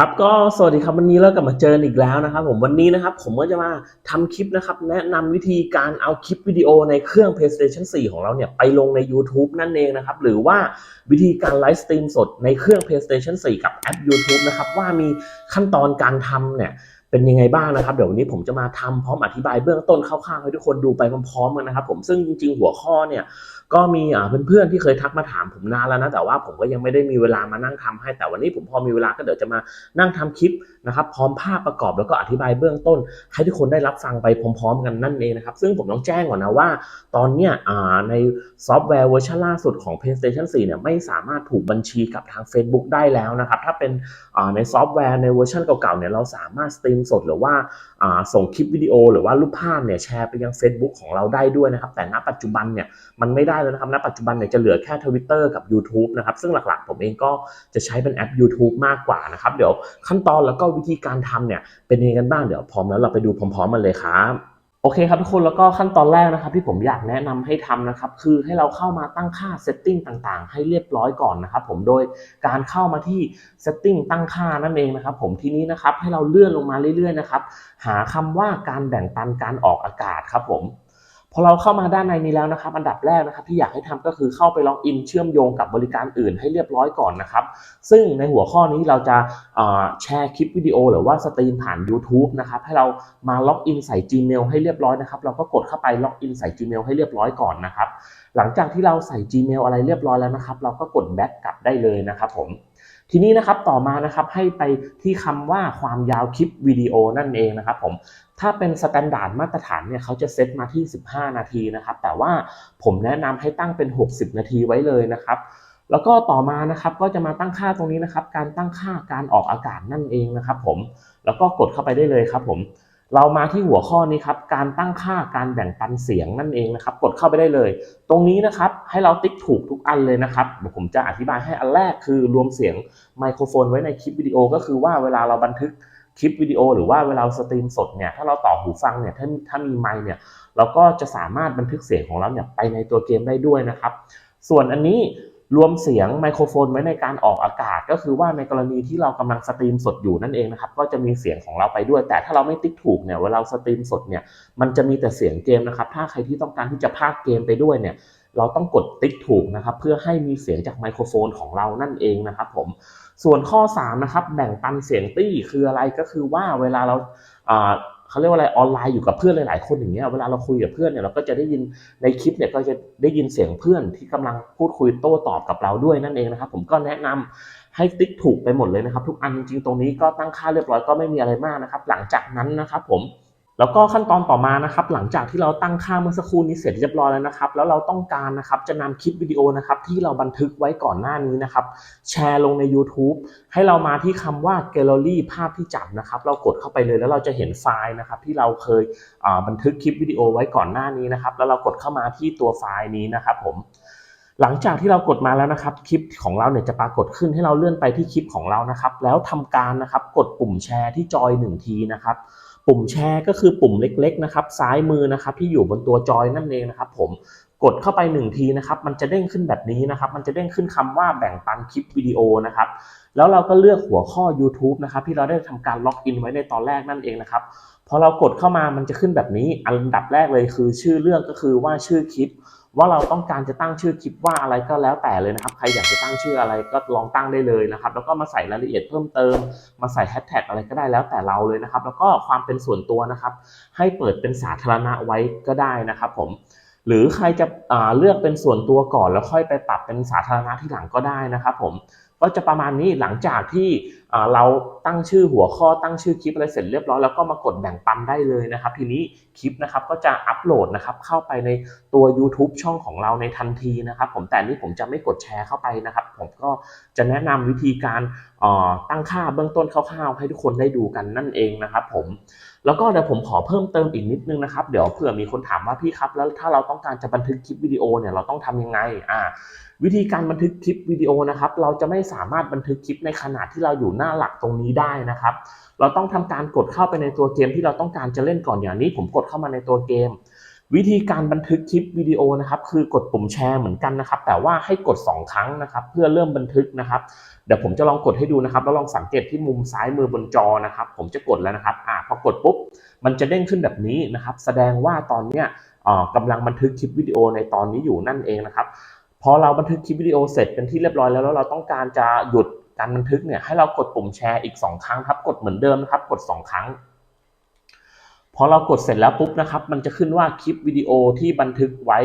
ครับก็สวัสดีครับวันนี้เรากลับมาเจออีกแล้วนะครับผมวันนี้นะครับผมก็จะมาทำคลิปนะครับแนะนำวิธีการเอาคลิปวิดีโอในเครื่อง PlayStation 4 ของเราเนี่ยไปลงใน YouTube นั่นเองนะครับหรือว่าวิธีการไลฟ์สตรีมสดในเครื่อง PlayStation 4 กับแอป YouTube นะครับว่ามีขั้นตอนการทำเนี่ยเป็นยังไงบ้างนะครับ เดี๋ยววันนี้ผมจะมาทำพร้อมอธิบายเบื้องต้นคร่าวๆให้ทุกคนดูไปพร้อมๆกันนะครับผมซึ่งจริงๆหัวข้อเนี่ย ก็มีเพื่อนๆที่เคยทักมาถามผมนานแล้วนะแต่ว่าผมก็ยังไม่ได้มีเวลามานั่งทำให้ แต่วันนี้ผมพอมีเวลาก็เดี๋ยวจะมานั่งทำคลิปนะครับพร้อมภาพประกอบแล้วก็อธิบายเบื้องต้น ให้ทุกคนได้รับฟังไปพร้อม ๆ กันนั่นเองนะครับซึ่งผมต้องแจ้งก่อนนะว่า ตอนเนี้ยในซอฟต์แวร์เวอร์ชันล่าสุดของ PlayStation 4เนี่ยไม่สามารถผูกบัญชีกับทาง Facebook ได้แล้วนะครับถ้าเป็นในซอฟต์แวร์ในเวอร์ชันเก่าๆเนี่ยเราสามารถสตรีมสดหรือว่าอ่าส่งคลิปวิดีโอ หรือว่ารูปภาพเนี่ยแชร์ไปยัง Facebook ของเราได้ด้วยนะครับแต่ณปัจจุบันเนี่ยมันไม่ได้แล้วนะครับณปัจจุบันเนี่ยจะเหลือแค่ Twitter กับ YouTube นะครับซึ่งหลักๆ ผมเองก็จะใช้เป็นแอป YouTube มากกว่านะครับเดี๋ยวขั้นตอนแล้วก็วิธีการทำเนี่ยเป็นยังไงกันบ้างเดี๋ยวพร้อมแล้วเราไปดูพร้อมๆกันเลยครับโอเคครับทุกคนแล้วก็ขั้นตอนแรกนะครับที่ผมอยากแนะนำให้ทำนะครับคือให้เราเข้ามาตั้งค่า setting ต่างๆ ให้เรียบร้อยก่อนนะครับผมโดยการเข้ามาที่ setting ตั้งค่านั่นเองนะครับผมทีนี้นะครับให้เราเลื่อนลงมาเรื่อยๆนะครับหาคำว่าการแบ่งปันการออกอากาศครับผม พอเราเข้ามาด้านในนี้แล้วนะครับ อันดับแรกนะครับที่อยากให้ทำก็คือเข้าไปล็อกอินเชื่อมโยงกับบริการอื่นให้เรียบร้อยก่อนนะครับ ซึ่งในหัวข้อนี้เราจะแชร์คลิปวิดีโอ หรือว่าสตรีมผ่าน YouTube นะครับให้เรามาล็อกอินใส่ Gmail ให้เรียบร้อยนะครับเราก็กดเข้าไปล็อกอินใส่ Gmail ให้เรียบร้อยก่อนนะครับ หลังจากที่เราใส่ Gmail อะไรเรียบร้อยแล้วนะครับ เราก็กดแบ็กกลับได้เลยนะครับผม ทีนี้นะครับต่อมานะครับให้ไปที่คำว่าความยาวคลิปวิดีโอนั่นเองนะครับผมถ้าเป็นสแตนดาร์ดมาตรฐานเนี่ยเขาจะเซตมาที่ 15 นาทีนะครับ แต่ว่าผมแนะนำให้ตั้งเป็น 60 นาทีไว้เลยนะครับแล้วก็ต่อมานะครับก็จะมาตั้งค่าตรงนี้นะครับ การตั้งค่าการออกอากาศนั่นเองนะครับ ผมแล้วก็กดเข้าไปได้เลยครับผม เรามาที่หัวข้อนี้ครับ การตั้งค่าการแบ่งปันเสียงนั่นเองนะครับ กดเข้าไปได้เลย ตรงนี้นะครับให้เราติ๊กถูกทุกอันเลยนะครับเดี๋ยวผมจะอธิบายให้อันแรกคือรวมเสียงไมโครโฟนไว้ในคลิปวิดีโอ ก็คือว่าเวลาเราบันทึกคลิปวิดีโอ หรือว่าเวลาสตรีมสดเนี่ยถ้าเราต่อหูฟังเนี่ยถ้าถ้ามีไมค์เนี่ยเราก็จะสามารถบันทึกเสียงของเราเนี่ยไปในตัวเกมได้ด้วยนะครับ ส่วนอันนี้ รวมเสียงไมโครโฟนไว้ในการออกอากาศ ก็คือว่าในกรณีที่เรากำลังสตรีมสดอยู่นั่นเองนะครับก็จะมีเสียงของเราไปด้วย แต่ถ้าเราไม่ติ๊กถูกเนี่ยเวลาสตรีมสดเนี่ยมันจะมีแต่เสียงเกมนะครับถ้าใครที่ต้องการที่จะพากเกมไปด้วยเนี่ยเราต้องกดติ๊กถูกนะครับเพื่อให้มีเสียงจากไมโครโฟนของเรานั่นเองนะครับผมส่วนข้อ3นะครับแบ่งปันเสียงตี้คืออะไรก็คือว่าเวลาเรา เขาเรียกว่าอะไรออนไลน์อยู่กับเพื่อนหลายๆคนอย่างเงี้ยเวลาเราคุยกับเพื่อนเนี่ยเราก็จะได้ยินในคลิปเนี่ยก็จะได้ยินเสียงเพื่อนที่กำลังพูดคุยโต้ตอบกับเราด้วยนั่นเองนะครับผมก็แนะนำให้ติ๊กถูกไปหมดเลยนะครับ ทุกอันจริงๆตรงนี้ก็ตั้งค่าเรียบร้อยก็ไม่มีอะไรมากนะครับ หลังจากนั้นนะครับผม แล้วก็ขั้นตอนต่อมานะครับ หลังจากที่เราตั้งค่าเมื่อสักครู่นี้เสร็จเรียบร้อยแล้วนะครับ แล้วเราต้องการนะครับจะนำคลิปวิดีโอนะครับที่เราบันทึกไว้ก่อนหน้านี้นะครับ แชร์ลงใน YouTube ให้เรามาที่คำว่า Gallery ภาพที่จับนะครับ เรากดเข้าไปเลยแล้วเราจะเห็นไฟล์นะครับ ที่เราเคยบันทึกคลิปวิดีโอไว้ก่อนหน้านี้นะครับ แล้วเรากดเข้ามาที่ตัวไฟล์นี้นะครับ ผมหลังจากที่เรากดมาแล้วนะครับคลิปของเราเนี่ยจะปรากฏขึ้นให้เราเลื่อนไปที่คลิปของเรานะครับ แล้วทำการนะครับกดปุ่มแชร์ที่จอยหนึ่งทีนะครับ ปุ่มแชร์ก็คือปุ่มเล็กๆนะครับซ้ายมือนะครับที่อยู่บนตัวจอยนั่นเองนะครับผมกดเข้าไปหนึ่งทีนะครับมันจะเด้งขึ้นแบบนี้นะครับมันจะเด้งขึ้นคำว่าแบ่งปันคลิปวิดีโอนะครับแล้วเราก็เลือกหัวข้อ YouTube นะครับที่เราได้ทำการล็อกอินไว้ในตอนแรกนั่นเองนะครับพอเรากดเข้ามามันจะขึ้นแบบนี้อันดับแรกเลยคือ ชื่อเรื่องก็คือว่าชื่อคลิป ว่าเราต้องการจะตั้งชื่อคลิปว่าอะไรก็แล้วแต่เลยนะครับ ใครอยากจะตั้งชื่ออะไรก็ลองตั้งได้เลยนะครับ แล้วก็มาใส่รายละเอียดเพิ่มเติม มาใส่แฮชแท็กอะไรก็ได้แล้วแต่เราเลยนะครับ แล้วก็ความเป็นส่วนตัวนะครับ ให้เปิดเป็นสาธารณะไว้ก็ได้นะครับผมหรือใครจะเลือกเป็นส่วนตัวก่อนแล้วค่อยไปปรับเป็นสาธารณะที่หลังก็ได้นะครับผม ก็จะประมาณนี้หลังจากที่เราตั้งชื่อหัวข้อตั้งชื่อคลิปอะไรเสร็จเรียบร้อยแล้วก็มากดแบ่งปันได้เลยนะครับ ทีนี้คลิปนะครับก็จะอัปโหลดนะครับเข้าไปในตัว YouTube ช่องของเราในทันทีนะครับผมแต่นี้ผมจะไม่กดแชร์เข้าไปนะครับ ผมก็จะแนะนำวิธีการตั้งค่าเบื้องต้นคร่าวๆ ให้ทุกคนได้ดูกันนั่นเองนะครับผมแล้วก็เดี๋ยวผมขอเพิ่มเติมอีกนิดนึงนะครับ เดี๋ยวเผื่อมีคนถามว่าพี่ครับแล้วถ้าเราต้องการจะบันทึกคลิปวิดีโอเนี่ยเราต้องทำยังไงอ่า วิธีการบันทึกคลิปวิดีโอนะครับ เราจะไม่สามารถบันทึกคลิปในขนาดที่เราอยู่หน้าหลักตรงนี้ได้นะครับ เราต้องทำการกดเข้าไปในตัวเกมที่เราต้องการจะเล่นก่อนอย่างนี้ ผมกดเข้ามาในตัวเกม วิธีการบันทึกคลิปวิดีโอนะครับ คือกดปุ่มแชร์เหมือนกันนะครับ แต่ว่าให้กด 2 ครั้งนะครับ เพื่อเริ่มบันทึกนะครับเดี๋ยวผมจะลองกดให้ดูนะครับแล้วลองสังเกตที่มุมซ้ายมือบนจอนะครับ ผมจะกดแล้วนะครับอ่าพอกดปุ๊บ มันจะเด้งขึ้นแบบนี้นะครับ แสดงว่าตอนเนี้ยอ่อกำลังบันทึกคลิปวิดีโอในตอนนี้อยู่นั่นเองนะครับ พอเราบันทึกคลิปวิดีโอเสร็จเป็นที่เรียบร้อยแล้วแล้วเราต้องการจะหยุดการบันทึกเนี่ยให้เรากดปุ่มแชร์อีก 2 ครั้งครับกดเหมือนเดิมนะครับกด 2 ครั้ง พอเรากดเสร็จแล้วปุ๊บนะครับ มันจะขึ้นว่าคลิปวิดีโอที่บันทึกไว้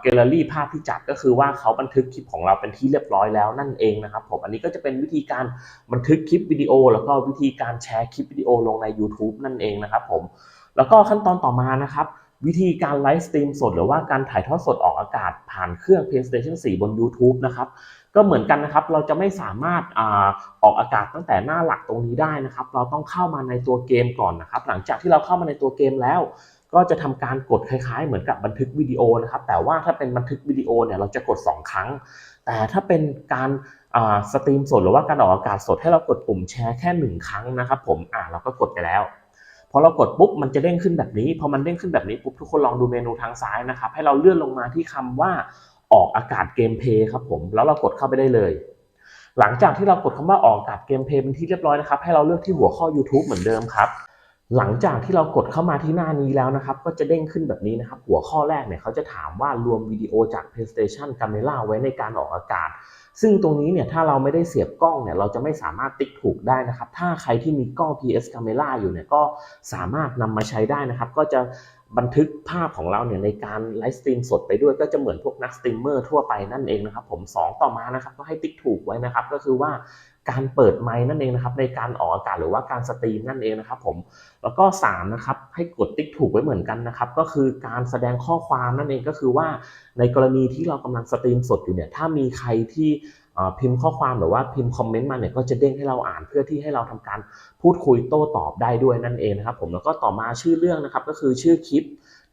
แกลเลอรี่ภาพที่จัดก็คือว่าเขาบันทึกคลิปของเราเป็นที่เรียบร้อยแล้วนั่นเองนะครับผมอันนี้ก็จะเป็นวิธีการบันทึกคลิปวิดีโอ แล้วก็วิธีการแชร์คลิปวิดีโอลงใน YouTube นั่นเองนะครับผมแล้วก็ขั้นตอนต่อมานะครับ วิธีการไลฟ์สตรีมสดหรือว่าการถ่ายทอดสดออกอากาศผ่านเครื่อง PlayStation 4 บน YouTube นะครับก็เหมือนกันนะครับ เราจะไม่สามารถอออกอากาศตั้งแต่หน้าหลักตรงนี้ได้นะครับ เราต้องเข้ามาในตัวเกมก่อนนะครับ หลังจากที่เราเข้ามาในตัวเกมแล้ว ก็จะทำการกดคล้ายๆ เหมือนกับบันทึกวิดีโอนะครับ แต่ว่าถ้าเป็นบันทึกวิดีโอเนี่ยเราจะกด 2 ครั้ง แต่ถ้าเป็นการสตรีมสดหรือว่าการออกอากาศสดให้เรากดปุ่มแชร์แค่ 1 ครั้งนะครับ ผมอ่าเราก็กดไปแล้ว พอเรากดปุ๊บมันจะเด้งขึ้นแบบนี้ พอมันเด้งขึ้นแบบนี้ปุ๊บทุกคนลองดูเมนูทางซ้ายนะครับ ให้เราเลื่อนลงมาที่คำว่าออกอากาศเกมเพย์ครับผม แล้วเรากดเข้าไปได้เลย หลังจากที่เรากดคำว่าออกอากาศเกมเพย์เป็นที่เรียบร้อยนะครับ ให้เราเลือกที่หัวข้อ YouTube เหมือนเดิมครับหลังจากที่เรากดเข้ามาที่หน้านี้แล้วนะครับ ก็จะเด้งขึ้นแบบนี้นะครับ หัวข้อแรกเนี่ยเขาจะถามว่ารวมวิดีโอจาก PlayStation Camera ไว้ในการออกอากาศ ซึ่งตรงนี้เนี่ยถ้าเราไม่ได้เสียบกล้องเนี่ยเราจะไม่สามารถติ๊กถูกได้นะครับ ถ้าใครที่มีกล้อง PS Camera อยู่เนี่ยก็สามารถนำมาใช้ได้นะครับ ก็จะบันทึกภาพของเราเนี่ยในการไลฟ์สตรีมสดไปด้วยก็จะเหมือนพวกนักสตรีมเมอร์ทั่วไปนั่นเองนะครับผม 2 ต่อมานะครับก็ให้ติ๊กถูกไว้นะครับ ก็คือว่า การเปิดไมค์นั่นเองนะครับในการออกอากาศหรือว่าการสตรีมนั่นเองนะครับผมแล้วก็3นะครับให้กดติ๊กถูกไว้เหมือนกันนะครับก็คือการแสดงข้อความนั่นเองก็คือว่า ในกรณีที่เรากำลังสตรีมสดอยู่เนี่ยถ้ามีใครที่พิมพ์ข้อความหรือว่าพิมพ์คอมเมนต์มาเนี่ยก็จะเด้งให้เราอ่านเพื่อที่ให้เราทำการพูดคุยโต้ตอบได้ด้วยนั่นเองนะครับผมแล้วก็ต่อมาชื่อเรื่องนะครับก็คือชื่อคลิป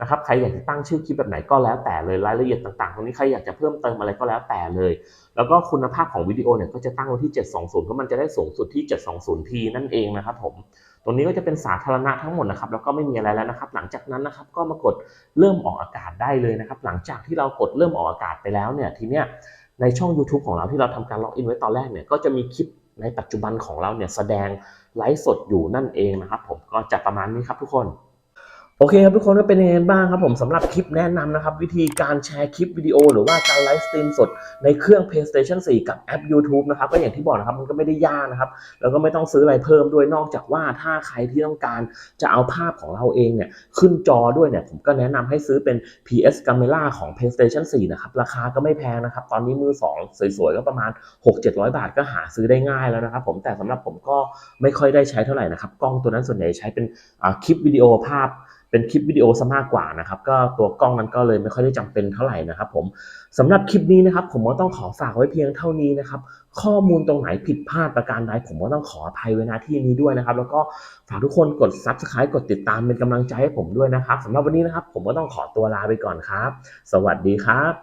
นะครับใครอยากจะตั้งชื่อคลิปแบบไหนก็แล้วแต่เลยรายละเอียดต่างๆตรงนี้ใครอยากจะเพิ่มเติมอะไรก็แล้วแต่เลย แล้วก็คุณภาพของวิดีโอเนี่ยก็จะตั้งไว้ที่ 720 เพราะมันจะได้สูงสุดที่ 720p นั่นเองนะครับผมตรงนี้ก็จะเป็นสาธารณะทั้งหมดนะครับแล้วก็ไม่มีอะไรแล้วนะครับ หลังจากนั้นนะครับก็มากดเริ่มออกอากาศได้เลยนะครับ หลังจากที่เรากดเริ่มออกอากาศไปแล้วเนี่ยทีเนี้ยในช่อง YouTube ของเราที่เราทำการล็อกอินไว้ตอนแรกเนี่ยก็จะมีคลิปในปัจจุบันของเราเนี่ยแสดงไลฟ์สดอยู่นั่นเองนะครับ ผมก็จะประมาณนี้ครับทุกคน โอเคครับทุกคนก็เป็นยังไงบ้างครับผมสำหรับคลิปแนะนำนะครับ วิธีการแชร์คลิปวิดีโอ หรือว่าการไลฟ์สตรีมสดในเครื่อง PlayStation 4 กับแอป YouTube นะครับก็อย่างที่บอกนะครับมันก็ไม่ได้ยากนะครับ แล้วก็ไม่ต้องซื้ออะไรเพิ่มด้วยนอกจากว่าถ้าใครที่ต้องการจะเอาภาพของเราเองเนี่ยขึ้นจอด้วยเนี่ยผมก็แนะนำให้ซื้อเป็น PS Camera ของ PlayStation 4 นะครับ ราคาก็ไม่แพงนะครับ ตอนนี้มือ 2 สวยๆ ก็ประมาณ 6-700 บาทก็หาซื้อได้ง่ายแล้วนะครับผมแต่สำหรับผมก็ไม่ค่อยได้ใช้เท่าไหร่นะครับกล้องตัวนั้นส่วนใหญ่ใช้เป็นคลิปวิดีโอภาพ เป็นคลิปวิดีโอซะมากกว่านะครับ ก็ตัวกล้องนั้นก็เลยไม่ค่อยได้จำเป็นเท่าไหร่นะครับ ผมสำหรับคลิปนี้นะครับ ผมก็ต้องขอฝากไว้เพียงเท่านี้นะครับ ข้อมูลตรงไหนผิดพลาดประการใดผมก็ต้องขออภัยไว้ณที่นี้ด้วยนะครับ แล้วก็ฝากทุกคนกด Subscribe กดติดตามเป็นกำลังใจให้ผมด้วยนะครับสำหรับวันนี้นะครับ ผมก็ต้องขอตัวลาไปก่อนครับ สวัสดีครับ